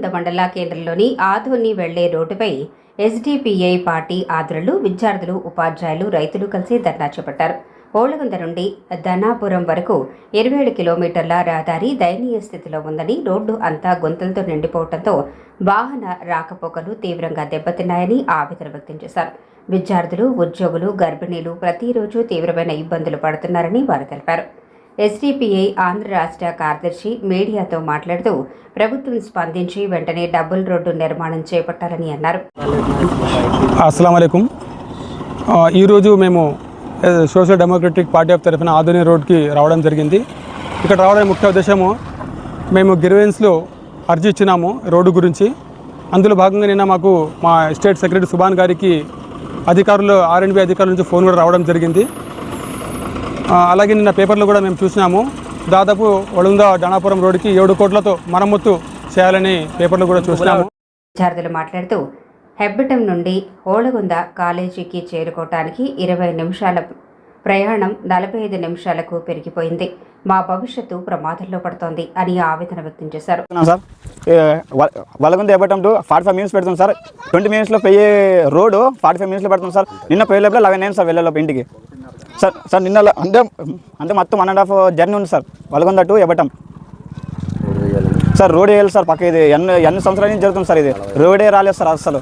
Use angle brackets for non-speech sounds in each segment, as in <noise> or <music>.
ఆనంద మండల కేంద్రంలోని ఆధోని వెళ్ళే రోడ్డుపై ఎస్డిపిఐ పార్టీ ఆధ్వర్యంలో విద్యార్థులు ఉపాధ్యాయులు రైతులు కలిసి ధర్నా చేపట్టారు. ఓలగుంద నుండి ధనాపురం వరకు ఇరవై ఏడు కిలోమీటర్ల రహదారి దయనీయ స్థితిలో ఉందని రోడ్డు అంతా గుంతలతో నిండిపోవడంతో వాహన రాకపోకలు తీవ్రంగా దెబ్బతిన్నాయని ఆవేదన వ్యక్తం చేశారు. విద్యార్థులు ఉద్యోగులు గర్భిణీలు ప్రతిరోజు తీవ్రమైన ఇబ్బందులు పడుతున్నారని వారు తెలిపారు. ఎస్డిపిఐ ఆంధ్ర రాష్ట్ర కార్యదర్శి మీడియాతో మాట్లాడుతూ ప్రభుత్వం స్పందించి వెంటనే డబుల్ రోడ్డు నిర్మాణం చేపట్టాలని అన్నారు. అస్సలం ఈరోజు మేము సోషల్ డెమోక్రటిక్ పార్టీ ఆఫ్ తరఫున ఆధునిక రోడ్కి రావడం జరిగింది. ఇక్కడ రావడం ముఖ్య ఉద్దేశము మేము గిరివెన్స్లో అర్జీ ఇచ్చినాము రోడ్డు గురించి. అందులో భాగంగా నిన్న మాకు మా స్టేట్ సెక్రటరీ సుభాన్ గారికి అధికారులు ఆర్ఎండ్బి అధికారుల నుంచి ఫోన్ కూడా రావడం జరిగింది. అలాగే నిన్న పేపర్లో కూడా మేము చూసినాము. దాదాపు వడుంద డనాపురం రోడ్డుకి ఏడు కోట్లతో మరమ్మత్తు చేయాలని పేపర్లో కూడా చూసినాము. విద్యార్థులు మాట్లాడుతూ హెబ్బటం నుండి ఓళగుంద కాలేజీకి చేరుకోవటానికి ఇరవై నిమిషాల ప్రయాణం నలభై ఐదు నిమిషాలకు పెరిగిపోయింది. మా భవిష్యత్తు ప్రమాదంలో పడుతోంది అని ఆవేదన వ్యక్తం చేశారు. సార్. వాళ్ళకుంది ఇవ్వటం టు ఫార్టీ ఫైవ్ మినిట్స్ పెడుతుంది సార్. ట్వంటీ మినిట్స్లో పోయే రోడ్డు ఫార్టీ ఫైవ్ మినిట్స్లో పెడుతుంది సార్. నిన్న పోయే లోపల లెవెన్ అయింది సార్ వెళ్ళేలోపు ఇంటికి. సార్ సార్ నిన్న అంటే అంటే మొత్తం వన్ అండ్ హాఫ్ జర్నీ ఉంది సార్. వలగొంద టు ఇవ్వటం సార్ రోడ్ వేయాలి సార్ పక్క ఇది. ఎన్ని ఎన్ని సంవత్సరాల నుంచి జరుగుతుంది సార్ ఇది. రోడే రాలేదు సార్ అసలు.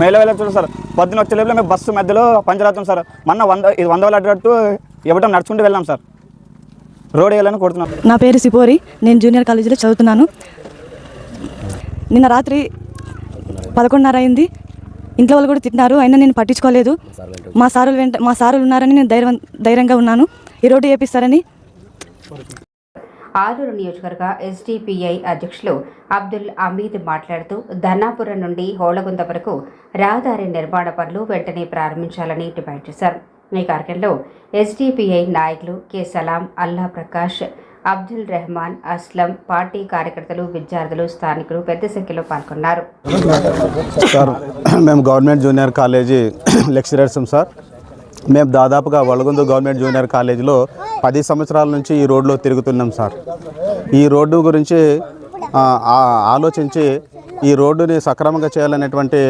మేలో వెళ్ళి చూడండి సార్. పొద్దున వచ్చే లోపల మేము బస్సు మధ్యలో పంచర్ సార్. మొన్న వంద ఇది వంద వాళ్ళు అడ్డట్టు ఇవ్వటం నడుచుకుంటూ వెళ్ళాం సార్. రోడ్ వేయాలని కొడుతున్నాం నా పేరు సిపోరి. నేను జూనియర్ కాలేజీలో చదువుతున్నాను. నిన్న రాత్రి పదకొండున్నర అయింది. ఇంట్లో వాళ్ళు కూడా తిట్టినారు అయినా నేను పట్టించుకోలేదు. మా సారులు వెంట మా సారులు ఉన్నారని నేను ధైర్యం ధైర్యంగా ఉన్నాను. ఈ రోడ్డు వేపిస్తారని ఆలూరు నియోజకవర్గ ఎస్డిపిఐ అధ్యక్షులు అబ్దుల్ అమీద్ మాట్లాడుతూ ధన్నాపురం నుండి హోళగుంద వరకు రహదారి నిర్మాణ పనులు వెంటనే ప్రారంభించాలని డిమాండ్ చేశారు. ఈ కార్యక్రమంలో ఎస్డిపిఐ నాయకులు కె. సలాం అల్లా ప్రకాష్ అబ్దుల్ రెహమాన్ అస్లం పార్టీ కార్యకర్తలు విద్యార్థులు స్థానికులు పెద్ద సంఖ్యలో పాల్గొన్నారు. సార్ మేము government junior college <coughs> lecturers sir. మేము దాదాపుగా వడగొందు గవర్నమెంట్ జూనియర్ కాలేజీలో పది సంవత్సరాల నుంచి ఈ రోడ్లో తిరుగుతున్నాం సార్. ఈ రోడ్డు గురించి ఆలోచించి ఈ రోడ్డుని సక్రమంగా చేయాలనేటువంటి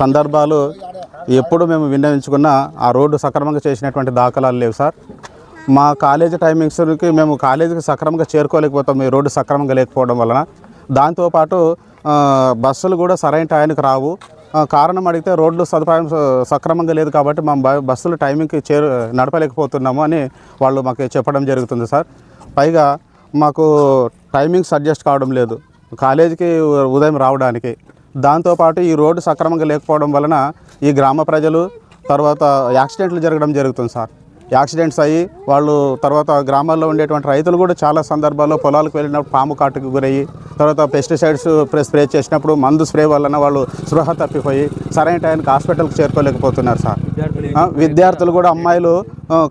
సందర్భాలు ఎప్పుడు మేము విన్నవించుకున్నా ఆ రోడ్డు సక్రమంగా చేసినటువంటి దాఖలాలు లేవు సార్. మా కాలేజీ టైమింగ్స్కి మేము కాలేజీకి సక్రమంగా చేరుకోలేకపోతాం ఈ రోడ్డు సక్రమంగా లేకపోవడం వలన. దాంతోపాటు బస్సులు కూడా సరైన టైంకి రావు. కారణం అడిగితే రోడ్లు సదుపాయం సక్రమంగా లేదు కాబట్టి మా బ- బస్సులు టైమింగ్కి చేరు నడపలేకపోతున్నాము అని వాళ్ళు మాకు చెప్పడం జరుగుతుంది సార్. పైగా మాకు టైమింగ్స్ అడ్జస్ట్ కావడం లేదు. కాలేజీకి ఉదయం రావడానికి. దాంతోపాటు ఈ రోడ్డు సక్రమంగా లేకపోవడం వలన ఈ గ్రామ ప్రజలు తర్వాత యాక్సిడెంట్లు జరగడం జరుగుతుంది సార్. యాక్సిడెంట్స్ అయ్యి వాళ్ళు తర్వాత గ్రామాల్లో ఉండేటువంటి రైతులు కూడా చాలా సందర్భాల్లో పొలాలకు వెళ్ళినప్పుడు పాము కాటుకు గురయ్యి తర్వాత పెస్టిసైడ్స్ స్ప్రే స్ప్రే చేసినప్పుడు మందు స్ప్రే వలన వాళ్ళు స్పృహ తప్పిపోయి సరైన టైంకి హాస్పిటల్కి చేరుకోలేకపోతున్నారు సార్. విద్యార్థులు కూడా అమ్మాయిలు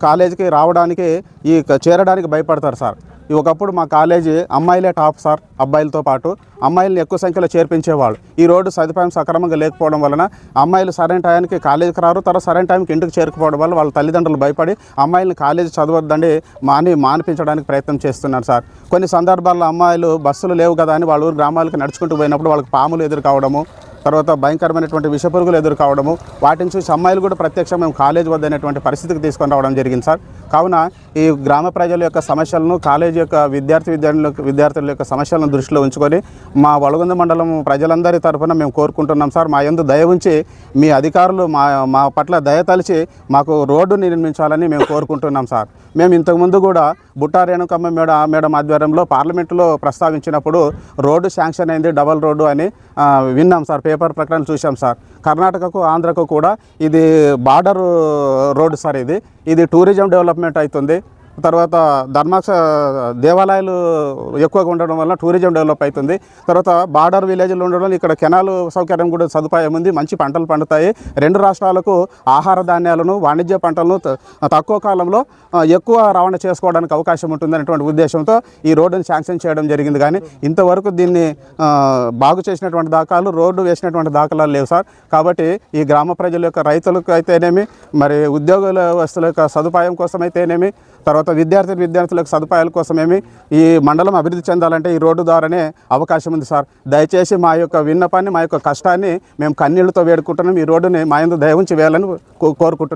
కాలేజీకి రావడానికి ఈ చేరడానికి భయపడతారు సార్. ఒకప్పుడు మా కాలేజీ అమ్మాయిలే టాప్ సార్ అబ్బాయిలతో పాటు అమ్మాయిలను ఎక్కువ సంఖ్యలో చేర్పించేవాళ్ళు. ఈ రోడ్డు సదుపాయం సక్రమంగా లేకపోవడం వలన అమ్మాయిలు సరైన టైంకి కాలేజీకి రారు తర్వాత సరైన టైంకి ఇంటికి చేరుకుపోవడం వల్ల వాళ్ళ తల్లిదండ్రులు భయపడి అమ్మాయిలను కాలేజీ చదవద్దండి మాని మానిపించడానికి ప్రయత్నం చేస్తున్నారు సార్. కొన్ని సందర్భాల్లో అమ్మాయిలు బస్సులు లేవు కదా అని వాళ్ళ ఊరు గ్రామాలకు నడుచుకుంటూ పోయినప్పుడు వాళ్ళకి పాములు ఎదురు కావడము తర్వాత భయంకరమైనటువంటి విషపురుగులు ఎదురు కావడము వాటిని చూసి అమ్మాయిలు కూడా ప్రత్యక్ష మేము కాలేజ్ వద్దనేటువంటి పరిస్థితికి తీసుకొని రావడం జరిగింది సార్. కావున ఈ గ్రామ ప్రజల యొక్క సమస్యలను కాలేజీ యొక్క విద్యార్థి విద్యార్థుల విద్యార్థుల యొక్క సమస్యలను దృష్టిలో ఉంచుకొని మా వలగొంద మండలం ప్రజలందరి తరఫున మేము కోరుకుంటున్నాం సార్. మా యందు దయ ఉంచి మీ అధికారులు మా మా పట్ల దయ తలిచి మాకు రోడ్డు నిర్మించాలని మేము కోరుకుంటున్నాం సార్. మేము ఇంతకుముందు కూడా బుట్టా రేణుకమ్మ మేడ మేడం ఆధ్వర్యంలో పార్లమెంట్లో ప్రస్తావించినప్పుడు రోడ్డు శాంక్షన్ అయింది డబల్ రోడ్డు అని విన్నాం సార్. పేపర్ ప్రకటన చూసాం సార్. కర్ణాటకకు ఆంధ్రకు కూడా ఇది బార్డర్ రోడ్డు సార్ ఇది. ఇది టూరిజం డెవలప్మెంట్ అవుతుంది. తర్వాత ధర్మాక్ష దేవాలయాలు ఎక్కువగా ఉండడం వల్ల టూరిజం డెవలప్ అవుతుంది. తర్వాత బార్డర్ విలేజ్లు ఉండడం వల్ల ఇక్కడ కెనాల్ సౌకర్యం కూడా సదుపాయం ఉంది. మంచి పంటలు పండుతాయి. రెండు రాష్ట్రాలకు ఆహార ధాన్యాలను వాణిజ్య పంటలను త- తక్కువ కాలంలో ఎక్కువ రవాణా చేసుకోవడానికి అవకాశం ఉంటుంది అనేటువంటి ఉద్దేశంతో ఈ రోడ్డుని శాంక్షన్ చేయడం జరిగింది. కానీ ఇంతవరకు దీన్ని బాగు చేసినటువంటి దాఖలు రోడ్డు వేసినటువంటి దాఖలాలు లేవు సార్. కాబట్టి ఈ గ్రామ ప్రజల యొక్క రైతులకు అయితేనేమి మరి ఉద్యోగుల వస్తువుల యొక్క సదుపాయం కోసం అయితేనేమి తర్వాత తర్వాత విద్యార్థి విద్యార్థులకు సదుపాయాల కోసమేమి ఈ మండలం అభివృద్ధి చెందాలంటే ఈ రోడ్డు ద్వారానే అవకాశం ఉంది సార్. దయచేసి మా యొక్క విన్నపాన్ని మా యొక్క కష్టాన్ని మేము కన్నీళ్ళతో వేడుకుంటున్నాం. ఈ రోడ్డుని మా యందు దయవుంచి ఉంచి వేయాలని కో- కోరుకుంటున్నాం.